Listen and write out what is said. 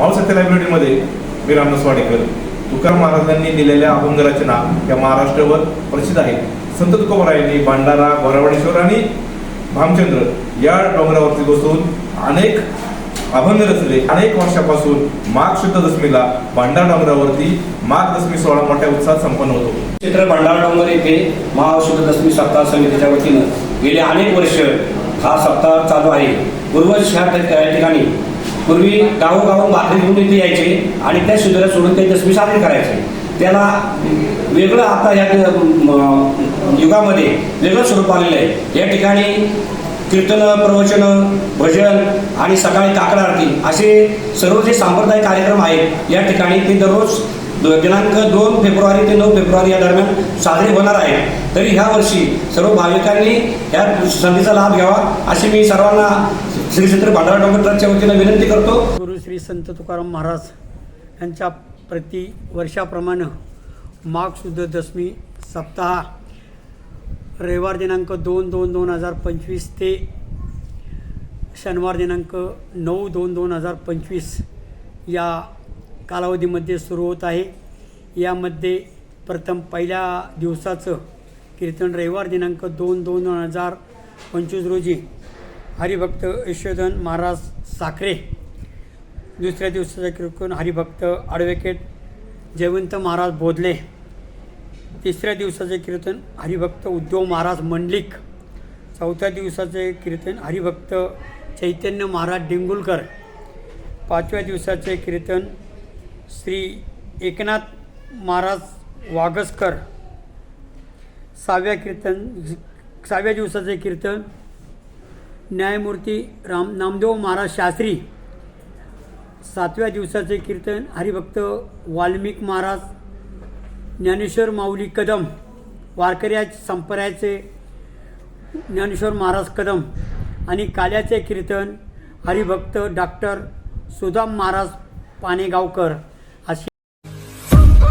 मावसत्य लायब्ररीमध्ये मी रामदास वाडेकर तुकाराम महाराजांनी दिलेल्या अभंग रचना या महाराष्ट्रावर प्रसिद्ध आहेत. संत तुकोबरायांनी भांडारा गोरावडेश्वर आणि भामचंद्र या डोंगरावरती बसून अनेक अभंग रचले. अनेक वर्षापासून माघ शुद्ध दशमीला भांडार डोंगरावरती माघ दशमी सोहळा मोठ्या उत्साहात संपन्न होतो. क्षेत्र भांडार डोंगर येथे महाशुद्ध दशमी सप्ताह समितीच्या वतीनं गेले अनेक वर्ष हा सप्ताह चालू आहे. पूर्वज ह्या या ठिकाणी पूर्वी गावोगावून भाकरी घेऊन इथे यायचे आणि त्या शिबिरात सोडून ते दसमी साजरी करायचे. त्याला वेगळं आता या म, युगामध्ये वेगळं स्वरूप आलेलं आहे. या ठिकाणी कीर्तन प्रवचन भजन आणि सकाळी काकड आरती असे सर्व जे सांप्रदायिक कार्यक्रम आहेत या ठिकाणी ते दररोज दिनांक दोन फेब्रुवारी ते नऊ फेब्रुवारी या दरम्यान साजरे होणार आहे. तरी ह्या वर्षी सर्व भाविकांनी या संधीचा लाभ घ्यावा अशी मी सर्वांना श्री क्षेत्र भांडारा डोंगर ट्रस्टच्या वतीनं विनंती करतो. गुरु श्री संत तुकाराम महाराज यांच्या प्रति वर्षाप्रमाणे माघ शुद्ध दशमी सप्ताह रविवार दिनांक दोन दोन दोन हजार पंचवीस ते शनिवार दिनांक नऊ दोन दोन हजार पंचवीस या कालावधीमध्ये सुरू होत आहे. यामध्ये प्रथम पहिल्या दिवसाचं कीर्तन रविवार दिनांक दोन दोन हजार पंचवीस रोजी हरिभक्त यशोधन महाराज साखरे दुसऱ्या दिवसाचं कीर्तन हरिभक्त ॲडव्होकेट जयवंत महाराज बोधले तिसऱ्या दिवसाचे कीर्तन हरिभक्त उद्धव महाराज मंडलिक चौथ्या दिवसाचे कीर्तन हरिभक्त चैतन्य महाराज डेंगुलकर पाचव्या दिवसाचे कीर्तन श्री एकनाथ महाराज वागसकर सहाव्या कीर्तन सहाव्या दिवसाचे कीर्तन न्यायमूर्ती राम नामदेव महाराज शास्त्री. सातव्या दिवसाचे कीर्तन हरिभक्त वाल्मिक महाराज ज्ञानेश्वर माऊली कदम वारकऱ्या संप्रदायाचे ज्ञानेश्वर महाराज कदम आणि काल्याचे कीर्तन हरिभक्त डॉक्टर सुदाम महाराज पानेगावकर